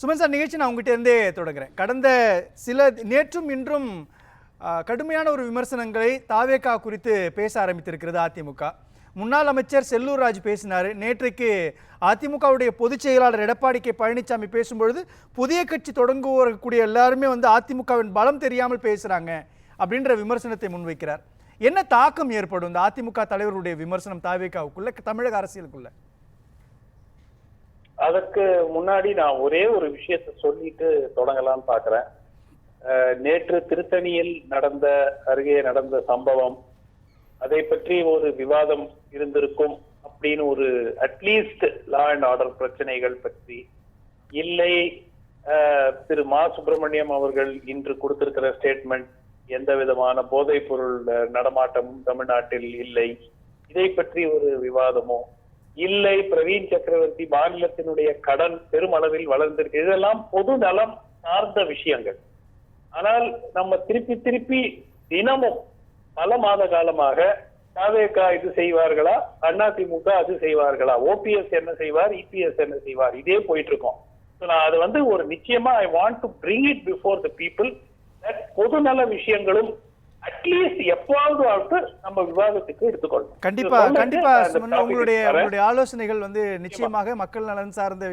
Suman sir நிகழ்ச்சி நான் உங்ககிட்ட இருந்தே தொடங்குறேன். கடந்த சில நேற்றும் இன்றும் கடுமையான ஒரு விமர்சனங்களை தாவேகா குறித்து பேச ஆரம்பித்திருக்கிறது அதிமுக. முன்னாள் அமைச்சர் செல்லூர் ராஜ் பேசினார். நேற்றைக்கு அதிமுகவுடைய பொதுச் செயலாளர் எடப்பாடி கே. பழனிசாமி பேசும்பொழுது புதிய கட்சி தொடங்குவக்கூடிய எல்லாருமே வந்து அதிமுகவின் பலம் தெரியாமல் பேசுகிறாங்க அப்படின்ற விமர்சனத்தை முன்வைக்கிறார். என்ன தாக்கம் ஏற்படும் இந்த அதிமுக தலைவருடைய விமர்சனம் தாவேகாவுக்குள்ள தமிழக அரசியலுக்குள்ள? அதற்கு முன்னாடி நான் ஒரே ஒரு விஷயத்தை சொல்லிட்டு தொடங்கலாம்னு பாக்குறேன். நேற்று திருத்தணியில் நடந்த அருகே நடந்த சம்பவம் அதை பற்றி ஒரு விவாதம் இருந்திருக்கும் அப்படின்னு ஒரு அட்லீஸ்ட் லா அண்ட் ஆர்டர் பிரச்சனைகள் பற்றி இல்லை. திரு மா சுப்பிரமணியம் அவர்கள் இன்று கொடுத்திருக்கிற ஸ்டேட்மெண்ட் எந்த விதமான போதைப் பொருள் நடமாட்டம் தமிழ்நாட்டில் இல்லை. இதை பற்றி ஒரு விவாதமோ இல்லை பிரவீன் சக்கரவர்த்தி மாநிலத்தினுடைய கடன் பெருமளவில் வளர்ந்திருக்கு. இதெல்லாம் பொது நலம் சார்ந்த விஷயங்கள். ஆனால் நம்ம திருப்பி திருப்பி தினமும் பல மாத காலமாக தாவேகா இது செய்வார்களா? அதிமுக அது செய்வார்களா? ஓபிஎஸ் என்ன செய்வார்? இபிஎஸ் என்ன செய்வார்? இதே போயிட்டு இருக்கோம் நான் அது வந்து ஒரு நிச்சயமா I want to bring it before the people பொது பொதுநல விஷயங்களும் அட்லீஸ்ட் எப்பாவது நம்ம விவாதத்துக்கு எடுத்துக்கொள்ளணும் கண்டிப்பா கண்டிப்பா உங்களுடைய. உங்களுடைய ஆலோசனைகள் வந்து நிச்சயமாக மக்கள் நலன் சார்ந்த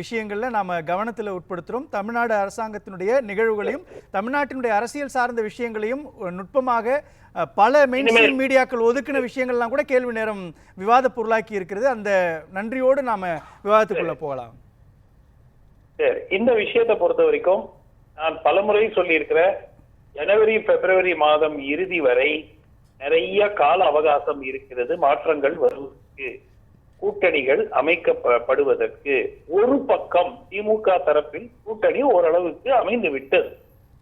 விஷயங்கள்ல நாம கவனத்துல உட்படுத்துறோம். தமிழ்நாடு அரசாங்கத்தினுடைய நிகழ்வுகளையும் தமிழ்நாட்டினுடைய அரசியல் சார்ந்த விஷயங்களையும் நுட்பமாக பல மெயின் மீடியாக்கள் ஒதுக்கின விஷயங்கள்லாம் கூட கேள்வி நேரம் விவாத பொருளாக்கி இருக்கிறது. அந்த நன்றியோடு நாம விவாதத்துக்குள்ள போகலாம். சரி. இந்த விஷயத்தை பொறுத்த வரைக்கும் நான் பலமுறை சொல்லியிருக்கிறேன். ஜனவரி பிப்ரவரி மாதம் இறுதி வரை நிறைய கால அவகாசம் இருக்கிறது மாற்றங்கள் வருவதற்கு கூட்டணிகள் அமைக்கப்படுவதற்கு. ஒரு பக்கம் திமுக தரப்பில் கூட்டணி ஓரளவுக்கு அமைந்து விட்டது.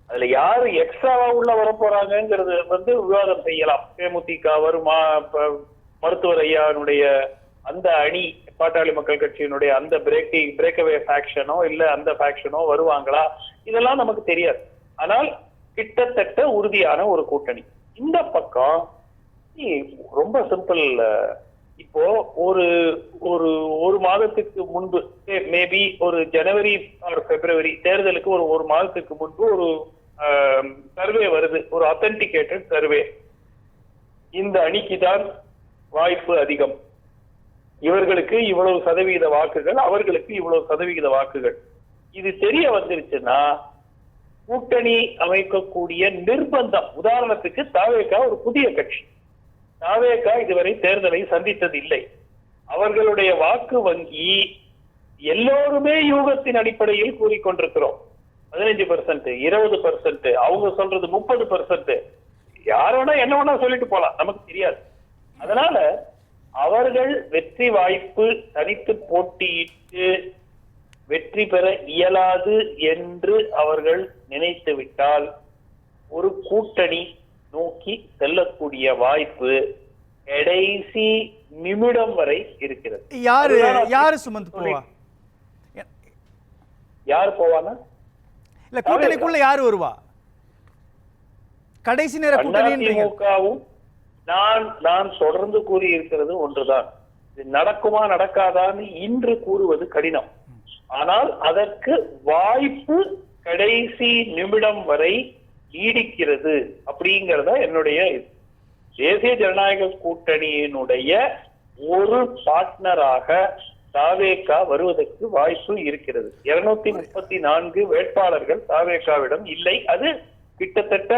அதுல யாரு எக்ஸ்ட்ராவா உள்ள வர போறாங்கிறது வந்து விவாதம் செய்யலாம். தேமுதிக வருமா மருத்துவர் ஐயானுடைய அந்த அணி பாட்டாளி மக்கள் கட்சியினுடைய அந்த பிரேக்கிங் பிரேக்அவே ஃபேக்ஷனோ இல்ல அந்த ஃபேக்ஷனோ வருவாங்களா? இதெல்லாம் நமக்கு தெரியாது. ஆனால் கிட்டத்தட்ட உறுதியான ஒரு கூட்டணி. இந்த பக்கம் ரொம்ப சிம்பிள் இப்போ ஒரு ஒரு ஒரு மாதத்துக்கு முன்பு மேபி ஒரு ஜனவரி ஆர் பிப்ரவரி தேர்தலுக்கு ஒரு ஒரு மாதத்துக்கு முன்பு ஒரு சர்வே வருது. ஒரு அத்தன்டிகேட்டட் சர்வே இந்த அணிக்கு தான் வாய்ப்பு அதிகம். இவர்களுக்கு இவ்வளவு சதவீத வாக்குகள் அவர்களுக்கு இவ்வளவு சதவிகித வாக்குகள். இது தெரிய வந்துருச்சுன்னா கூட்டணி அமைக்கக்கூடிய நிர்பந்தம். உதாரணத்துக்கு தாவேகா ஒரு புதிய கட்சி. தாவேகா இதுவரை தேர்தலை சந்தித்தது இல்லை அவர்களுடைய வாக்கு வங்கி எல்லோருமே யூகத்தின் அடிப்படையில் கூறிக்கொண்டிருக்கிறோம். பதினஞ்சு பர்சன்ட் இருபது பர்சன்ட் அவங்க சொல்றது முப்பது பர்சன்ட் யார் வேணா என்ன வேணா சொல்லிட்டு போலாம். நமக்கு தெரியாது. அதனால அவர்கள் வெற்றி வாய்ப்பு தனித்து போட்டியிட்டு வெற்றி பெற இயலாது என்று அவர்கள் நினைத்து விட்டால் ஒரு கூட்டணி நோக்கி செல்லக்கூடிய வாய்ப்பு கடைசி நிமிடம் வரை இருக்கிறது. யாரு? யாரு சுமந்த் போவா? யார் போவாங்க இல்ல கூட்டணிக்குள்ள யாரு வருவா? கடைசி நேர அதிமுகவும் நான் நான் தொடர்ந்து கூறி இருக்கிறது ஒன்றுதான். இது நடக்குமா நடக்காதான்னு இன்று கூறுவது கடினம். ஆனால் அதற்கு வாய்ப்பு கடைசி நிமிடம் வரை நீடிக்கிறது அப்படிங்கிறத என்னுடைய இது. தேசிய ஜனநாயக கூட்டணியினுடைய ஒரு பார்ட்னராக தாவேகா வருவதற்கு வாய்ப்பு இருக்கிறது. இருநூத்தி முப்பத்தி நான்கு வேட்பாளர்கள் தாவேகாவிடம் இல்லை. அது கிட்டத்தட்ட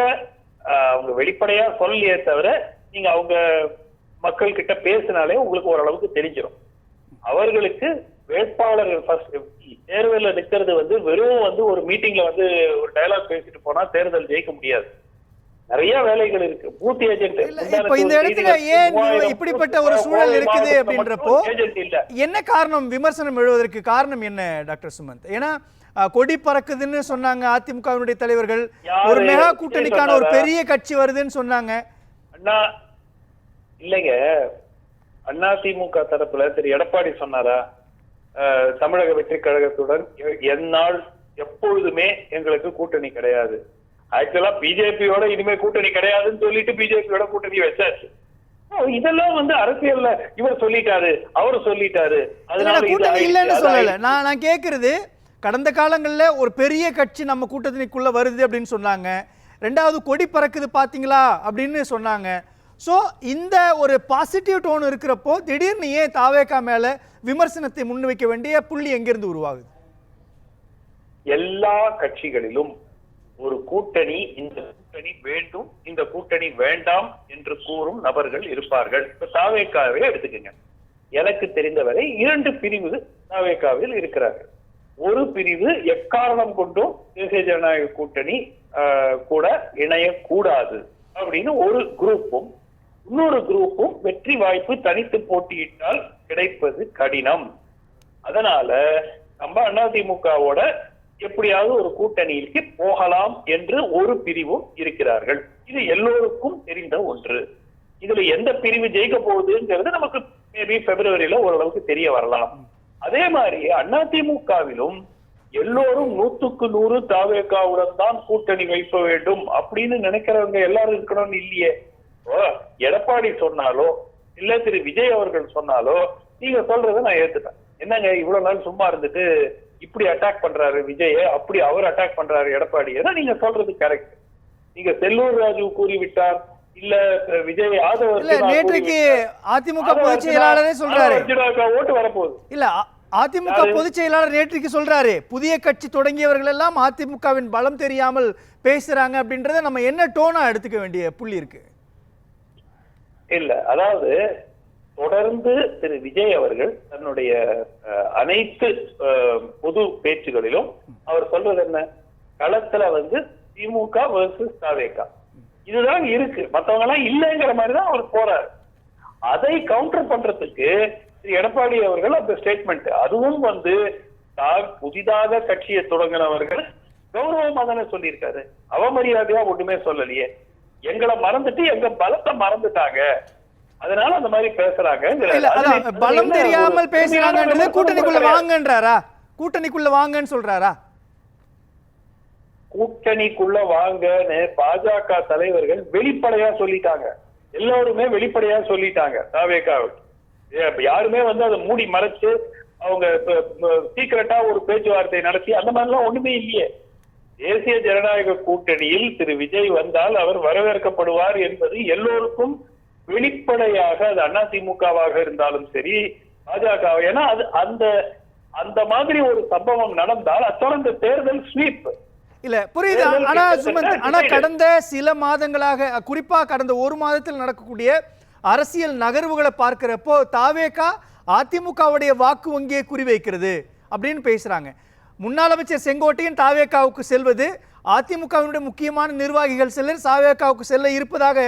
அவங்க வெளிப்படையா சொல்லலையே தவிர நீங்க அவங்க மக்கள் கிட்ட பேசினாலே உங்களுக்கு ஓரளவுக்கு தெரிஞ்சிடும் அவர்களுக்கு வேட்பாளர்கள் ஃபர்ஸ்ட் தேர்தல்ல நிக்கிறது வந்து வெறும் வந்து ஒரு மீட்டிங்ல வந்து ஒரு டயலாக் பேசிட்டு போனா தேர்தல் ஜெயிக்க முடியாது. நிறைய வேலைகள் இருக்கு. பூத் ஏஜென்ட் இப்ப இந்த இடத்துல ஏன் இப்படிப்பட்ட ஒரு சூழல் இருக்குது அப்படின்றப்போ என்ன காரணம் விமர்சனம் எழுவதற்கு காரணம் என்ன டாக்டர் சுமந்த்? ஏன்னா கொடி பறக்குதுன்னு சொன்னாங்க அதிமுகவினுடைய தலைவர்கள்? ஒரு மெகா கூட்டணிக்கான ஒரு? பெரிய கட்சி வருதுன்னு சொன்னாங்க. அண்ணா இல்லைங்க. அண்ணா திமுக தரப்புல திரு எடப்பாடி சொன்னாரா? தமிழக வெற்றி கழகத்துடன் எ- எந்நாள் எப்பொழுதுமே எங்களுக்கு கூட்டணி கிடையாது. ஆக்சுவலா பிஜேபியோட இனிமே கூட்டணி கிடையாதுன்னு சொல்லிட்டு பிஜேபியோட கூட்டணி வச்சாச்சு. இதெல்லாம் வந்து அரசியல்ல இவர் சொல்லிட்டாரு அவர் சொல்லிட்டாரு. அதனால கூட்டணி இல்லைன்னு சொல்லல. நான் நான் கேக்குறது கடந்த காலங்களில் ஒரு பெரிய கட்சி நம்ம கூட்டணிக்குள்ள வருது அப்படின்னு சொன்னாங்க. ரெண்டாவது கொடி பறக்குது பாத்தீங்களா அப்படின்னு சொன்னாங்க. ஸோ இந்த ஒரு பாசிட்டிவ் டோன் இருக்கிறப்போ திடீர்னு ஏன் தாவேக்கா மேல விமர்சனத்தை முன்வைக்க வேண்டிய புள்ளி எங்கிருந்து உருவாகுது? எல்லா கட்சிகளிலும் ஒரு கூட்டணி இந்த கூட்டணி வேண்டும் இந்த கூட்டணி வேண்டாம் என்று கூறும் நபர்கள் இருப்பார்கள். இப்ப தாவேக்காவே எடுத்துக்கங்க. எனக்கு தெரிந்தவரை இரண்டு பிரிவு தாவேக்காவில் இருக்கிறார்கள். ஒரு பிரிவு எக்காரணம் கொண்டும் தேசிய ஜனநாயக கூட்டணி ஆஹ், கூட இணையக்கூடாது அப்படின்னு ஒரு குரூப்பும் இன்னொரு குரூப்பும் வெற்றி வாய்ப்பு தனித்து போட்டியிட்டால் கிடைப்பது கடினம். அதனால நம்ம அதிமுகவோட எப்படியாவது ஒரு கூட்டணிக்கு போகலாம் என்று ஒரு பிரிவும் இருக்கிறார்கள். இது எல்லோருக்கும் தெரிந்த ஒன்று. இதுல எந்த பிரிவு ஜெயிக்க போகுதுங்கிறது நமக்கு மேபி பிப்ரவரியில ஓரளவுக்கு தெரிய வரலாம். அதே மாதிரி அதிமுகவிலும் எல்லோரும் நூத்துக்கு நூறு தாவேக்காவுடன் தான் கூட்டணி வைக்க வேண்டும் அப்படின்னு நினைக்கிறவங்க எல்லாரும் இருக்கணும்னு இல்லையே. எடப்பாடி சொன்னாலோ இல்ல திரு விஜய் அவர்கள் சொன்னாலோ நீங்க சொல்றதை நான் ஏத்துட்டேன் என்னங்க இவ்வளவு நாள் சும்மா இருந்துட்டு இப்படி அட்டாக் பண்றாரு விஜய அப்படி அவர் அட்டாக் பண்றாரு எடப்பாடி நீங்க சொல்றது கரெக்ட் நீங்க செல்லூர் ராஜு கூறிவிட்டார் இல்ல விஜய் ஆதவ நேற்றைக்கு அதிமுக பொதுச் செயலாளரே சொல்றாரு. ஓட்டு வரப்போகுது இல்ல அதிமுக பொதுச் செயலாளர் நேற்றைக்கு சொல்றாரு புதிய கட்சி தொடங்கியவர்கள் எல்லாம் அதிமுகவின் பலம் தெரியாமல் பேசுறாங்க அப்படின்றத நம்ம என்ன டோனா எடுத்துக்க வேண்டிய புள்ளி இருக்கு? இல்ல அதாவது தொடர்ந்து திரு விஜய் அவர்கள் தன்னுடைய அனைத்து பொது பேச்சுகளிலும் அவர் சொல்றது என்ன? களத்துல வந்து திமுக வர்சஸ் தாவேகா இதுதான் இருக்கு. மத்தவங்க எல்லாம் இல்லைங்கிற மாதிரிதான் அவர் போறாரு. அதை கவுண்டர் பண்றதுக்கு திரு எடப்பாடி அவர்கள் அந்த ஸ்டேட்மெண்ட் அதுவும் வந்து தான் புதிதாக கட்சியை தொடங்கினவர்கள் கௌரவமா தானே சொல்லியிருக்காரு. அவமரியாதையா ஒண்ணுமே சொல்லலையே. எங்களை மறந்துட்டு எங்க பலத்தை மறந்துட்டாங்க. அதனால அந்த மாதிரி பேசுறாங்க பலம் தெரியாமல் பேசுறாங்கன்றது கூட்டணிக்குள்ள வாங்கன்றாரா? கூட்டணிக்குள்ள வாங்கன்னு சொல்றாரா? கூட்டணிக்குள்ள வாங்கன்னு பாஜக தலைவர்கள் வெளிப்படையா சொல்லிட்டாங்க. எல்லாருமே வெளிப்படையா சொல்லிட்டாங்க தாவேக்காவுக்கு. யாருமே வந்து அதை மூடி மறைச்சு அவங்க சீக்கிரட்டா ஒரு பேச்சுவார்த்தை நடத்தி அந்த மாதிரிலாம் ஒண்ணுமே இல்லையே. தேசிய ஜனநாயக கூட்டணியில் திரு விஜய் வந்தால் அவர் வரவேற்கப்படுவார் என்பது எல்லோருக்கும் வெளிப்படையாக அது அதிமுகவாக இருந்தாலும் சரி பாஜக ஏன்னா அது அந்த அந்த மாதிரி ஒரு சம்பவம் நடந்தால் அத்தோட இந்த தேர்தல் ஸ்வீப். இல்ல புரியுது? ஆனா சுமந்த் ஆனா. கடந்த சில மாதங்களாக குறிப்பா கடந்த ஒரு மாதத்தில் நடக்கக்கூடிய அரசியல் நகர்வுகளை பார்க்கிறப்போ தாவேகா அதிமுகவுடைய வாக்கு வங்கியை குறிவைக்கிறது அப்படின்னு பேசுறாங்க. முன்னாள் அமைச்சர் செங்கோட்டையன் தாவேகாவுக்கு செல்வது அதிமுகவினுடைய முக்கியமான நிர்வாகிகள் சிலர் தாவேகாவுக்கு செல்ல இருப்பதாக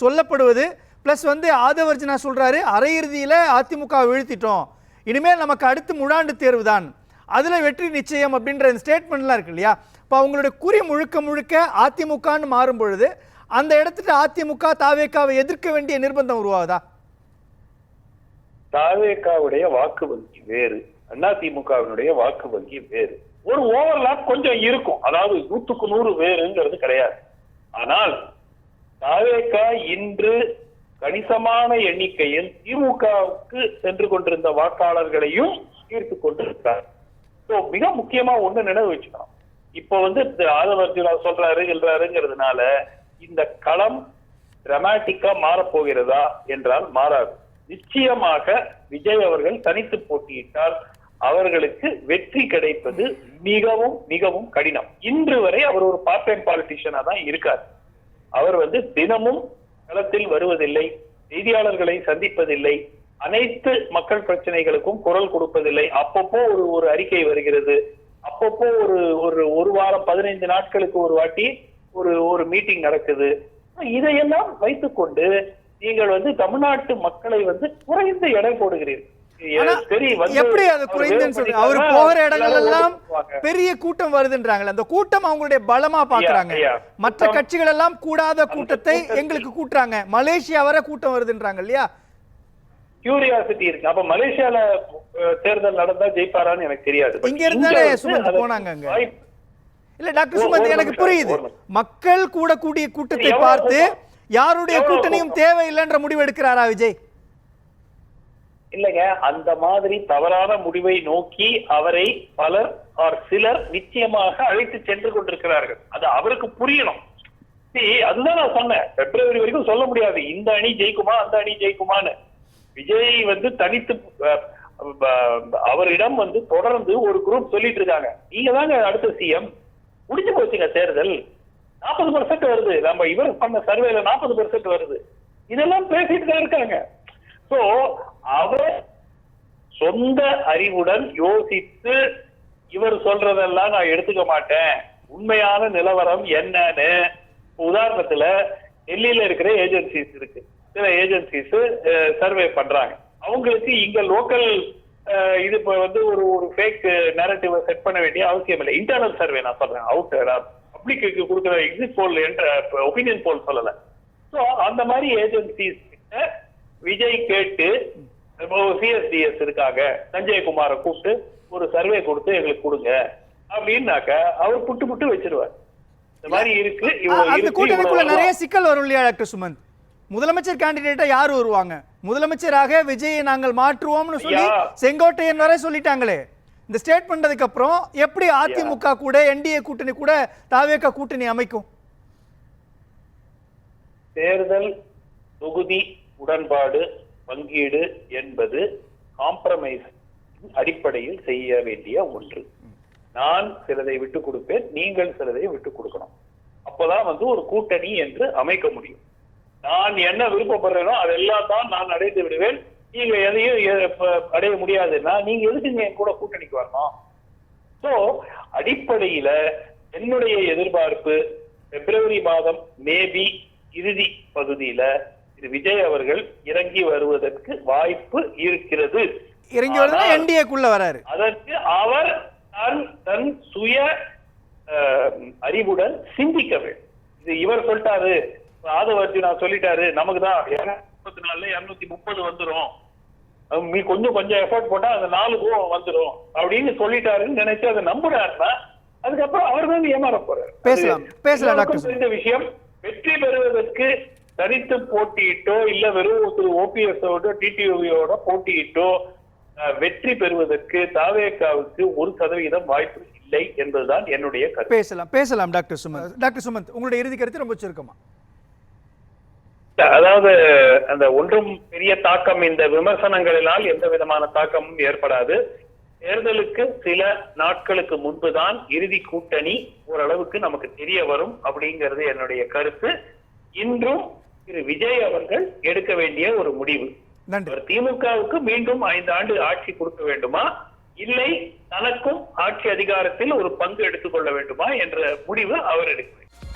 சொல்லப்படுவது. ப்ளஸ் வந்து ஆதவர்ஜனா சொல்கிறாரு அரையிறுதியில் அதிமுக வீழ்த்திட்டோம். இனிமேல் நமக்கு அடுத்து முழாண்டு தேர்வு தான். அதில் வெற்றி நிச்சயம் அப்படின்ற இந்த ஸ்டேட்மெண்ட்லாம் இருக்கு இல்லையா? இப்போ அவங்களுடைய குறி முழுக்க முழுக்க அதிமுகன்னு மாறும் பொழுது அந்த இடத்துல அதிமுக தாவேக்காவை எதிர்க்க வேண்டிய நிர்பந்தம் உருவாகுதா? தாவேகாவுடைய வாக்கு வங்கி வேறு. அதிமுகவினுடைய வாக்கு வங்கி வேறு. ஒரு ஓவர்லாப் கொஞ்சம் இருக்கும். அதாவது நூத்துக்கு நூறு வேறுங்கிறது கிடையாது. ஆனால் தாவேக இன்று கணிசமான எண்ணிக்கையில் திமுகவுக்கு சென்று கொண்டிருந்த வாக்காளர்களையும் ஈர்த்து கொண்டிருக்கிறார். So, மிக முக்கியமா ஒண்ணு நினைவு வச்சுக்கணும். இப்ப வந்து திரு ஆதவர்ஜுனா சொல்றாரு சொல்றாருங்கிறதுனால இந்த களம் டிராமாட்டிக்கா மாறப்போகிறதா என்றால் மாறாது. நிச்சயமாக விஜய் அவர்கள் தனித்து போட்டியிட்டால் அவர்களுக்கு வெற்றி கிடைப்பது மிகவும் மிகவும் கடினம். இன்று வரை அவர் ஒரு பார்ட் டைம் பாலிட்டிஷியனா தான் இருக்கார். அவர் வந்து தினமும் களத்தில் வருவதில்லை செய்தியாளர்களை சந்திப்பதில்லை அனைத்து மக்கள் பிரச்சனைகளுக்கும் குரல் கொடுப்பதில்லை. அப்பப்போ ஒரு ஒரு அறிக்கை வருகிறது. அப்பப்போ ஒரு ஒரு ஒரு வாரம் பதினைந்து நாட்களுக்கு ஒரு வாட்டி ஒரு ஒரு மீட்டிங் நடக்குது. இதையெல்லாம் வைத்துக்கொண்டு நீங்கள் வந்து தமிழ்நாட்டு மக்களை வந்து குறைந்த எடை போடுகிறீர்கள். எப்படி அது குறைந்துன்னு சொல்லி அவர் போகிற இடங்கள் எல்லாம். பெரிய கூட்டம் வருதுன்றாங்களே அந்த கூட்டம் அவங்களுடைய பலமா பாக்குறாங்க மற்ற கட்சிகள் எல்லாம் கூடாத கூட்டத்தை எங்களுக்கு கூட்டுறாங்க. மலேசியா வர கூட்டம் வருதுன்றாங்க இல்லையா? கியூரியாசிட்டி இருக்கு. அப்ப மலேசியால தேர்தல் நடந்தா ஜெயிப்பாரான்னு எனக்கு தெரியாது. இங்க வந்து சுமந்த் போனாங்க அங்க. இல்ல டாக்டர் சுமந்த் எனக்கு புரியுது. மக்கள் கூடக்கூடிய கூட்டத்தை எவ்வளவு பார்த்து? யாருடைய கூட்டணியும்? தேவையில்லைன்ற முடிவு எடுக்கிறாரா விஜய்? இல்லைங்க அந்த மாதிரி தவறான முடிவை நோக்கி அவரை பலர் ஆர் சிலர் நிச்சயமாக அழைத்து சென்று கொண்டிருக்கிறார்கள். அது அவருக்கு புரியணும். அதுதான் நான் சொன்னேன். பிப்ரவரி வரைக்கும் சொல்ல முடியாது. இந்த அணி ஜெயிக்குமா அந்த அணி ஜெயிக்குமான்னு. விஜய் வந்து தனித்து அவரிடம் வந்து தொடர்ந்து ஒரு குரூப் சொல்லிட்டு இருக்காங்க. நீங்க தாங்க அடுத்த சிஎம் முடிஞ்சு போச்சுங்க தேர்தல். நாற்பது பெர்சென்ட் வருது. நம்ம இவர் பண்ண சர்வேல நாற்பது பெர்சென்ட் வருது. இதெல்லாம் பேசிட்டு தான் இருக்காங்க. சோ அவர் சொந்த அறிவுடன் யோசித்து இவர் சொல்றதெல்லாம் நான் எடுத்துக்க மாட்டேன். உண்மையான நிலவரம் என்னன்னு. உதாரணத்துல டெல்லியில இருக்கிற ஏஜென்சிஸ் இருக்கு. சில ஏஜென்சிஸ் சர்வே பண்றாங்க. அவங்களுக்கு இங்க லோக்கல் இது இப்போ வந்து ஒரு ஒரு ஃபேக் நேரட்டிவ் செட் பண்ண வேண்டிய அவசியம் இல்லை. இன்டர்னல் சர்வே நான் சொல்றேன். அவுட் பப்ளிக்கு கொடுக்குற எக்ஸிட் போல் ஒப்பீனியன் போல் சொல்லல. சோ அந்த மாதிரி ஏஜென்சிஸ் கிட்ட விஜய் கேட்டு சிஎஸ்டிஎஸ் இருக்காங்க சஞ்சயகுமாரை கூப்பிட்டு ஒரு சர்வே கொடுத்து எங்களுக்கு கொடுங்க அப்படின்னாக்க அவர் புட்டு புட்டு வச்சிருவார். இந்த மாதிரி இருக்கு அந்த இவ்வளவு நிறைய. சிக்கல் வரும் இல்லையா டாக்டர் சுமந்த்? முதலமைச்சர் கேண்டிடேட்டா யார் வருவாங்க? முதலமைச்சராக விஜயை நாங்கள் மாற்றுவோம்னு சொல்லி. செங்கோட்டையன் வரை சொல்லிட்டாங்களே. இந்த ஸ்டேட் பண்ணதுக்கு அப்புறம் எப்படி அதிமுக கூட என்டிஏ கூட்டணி கூட தாவேகா கூட்டணி அமைக்கும்? தேர்தல் தொகுதி உடன்பாடு பங்கீடு என்பது காம்ப்ரமைஸ் அடிப்படையில் செய்ய வேண்டிய ஒன்று. நான் சிலதை விட்டு கொடுப்பேன் நீங்கள் சிலதை விட்டு கொடுக்கணும். அப்பதான் வந்து ஒரு கூட்டணி என்று அமைக்க முடியும். நான் என்ன விருப்பப்படுறேனோ அதெல்லாம் தான் நான் அடைந்து விடுவேன். நீங்க எதையும் அடைய முடியாதுன்னா நீங்க எதுக்குங்க என் கூட கூட்டணிக்கு வரணும்? ஸோ அடிப்படையில என்னுடைய எதிர்பார்ப்பு பிப்ரவரி மாதம் மேபி இறுதி பகுதியில திரு விஜய் அவர்கள் இறங்கி வருவதற்கு வாய்ப்பு இருக்கிறது. இறங்கி என்டிஏக்குள்ள வராரு. அதற்கு அவர் தன் தன் சுய அறிவுடன் சிந்திக்க வேண்டும். இது இவர் சொல்லிட்டாரு. ஆதவர்ஜி நான் சொல்லிட்டாரு. நமக்கு தான் முப்பத்தி நாலுல இருநூத்தி முப்பது வந்துரும். மீ கொஞ்சம் கொஞ்சம் எஃபர்ட் போட்டா அந்த நாலு பூ வந்துரும். அப்படின்னு சொல்லிட்டாருன்னு நினைச்சு அதை நம்புறாருன்னா அதுக்கப்புறம் அவர் தான் ஏமாற போறாரு. பேசலாம், பேசலாம், டாக்டர் தெரிந்த விஷயம். வெற்றி பெறுவதற்கு தனித்து போட்டியிட்டோ இல்ல வெறும் திரு ஓபிஎஸ் டிடிவியோட போட்டியிட்டோ வெற்றி பெறுவதற்கு தாவேக்காவுக்கு ஒரு சதவீதம் வாய்ப்பு இல்லை என்பதுதான் என்னுடைய கருத்து. பேசலாம் பேசலாம் டாக்டர் சுமந்த். டாக்டர் சுமந்த் உங்களுடைய இறுதி கருத்து ரொம்ப சுருக்கமா? அதாவது அந்த ஒன்றும் பெரிய தாக்கம் இந்த விமர்சனங்களினால் எந்த விதமான தாக்கமும் ஏற்படாது. தேர்தலுக்கு சில நாட்களுக்கு முன்புதான் இறுதி கூட்டணி ஓரளவுக்கு நமக்கு தெரிய வரும் அப்படிங்கிறது என்னுடைய கருத்து. இன்றும் திரு விஜய் அவர்கள் எடுக்க வேண்டிய ஒரு முடிவு. திமுகவுக்கு மீண்டும் ஐந்து ஆண்டு ஆட்சி கொடுக்க வேண்டுமா? இல்லை தனக்கும் ஆட்சி அதிகாரத்தில் ஒரு பங்கு எடுத்துக்கொள்ள வேண்டுமா? என்ற முடிவு அவர் எடுக்க வேண்டும்.